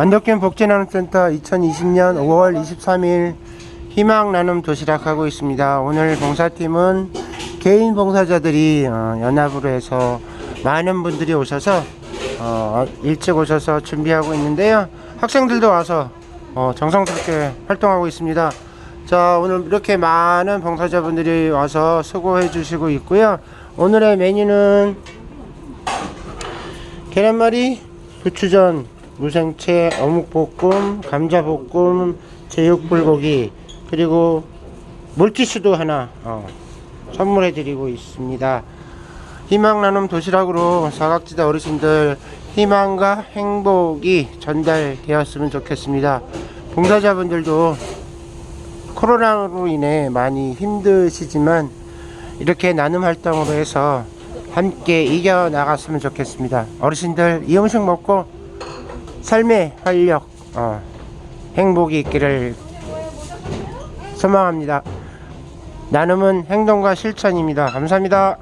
안덕균 복지나눔센터 2020년 5월 23일 희망 나눔 도시락 하고 있습니다. 오늘 봉사팀은 개인 봉사자들이 어, 연합으로 해서 많은 분들이 오셔서 어, 일찍 오셔서 준비하고 있는데요. 학생들도 와서 어, 정성스럽게 활동하고 있습니다. 자 오늘 이렇게 많은 봉사자분들이 와서 수고해 주시고 있고요. 오늘의 메뉴는 계란말이, 부추전, 무생채, 어묵볶음, 감자볶음, 제육불고기 그리고 물티슈도 하나 어, 선물해 드리고 있습니다. 희망 나눔 도시락으로 사각지대 어르신들 희망과 행복이 전달되었으면 좋겠습니다. 봉사자분들도 코로나로 인해 많이 힘드시지만 이렇게 나눔 활동으로 해서 함께 이겨 나갔으면 좋겠습니다. 어르신들 이 음식 먹고 삶의 활력, 어, 행복이 있기를 소망합니다. 나눔은 행동과 실천입니다. 감사합니다.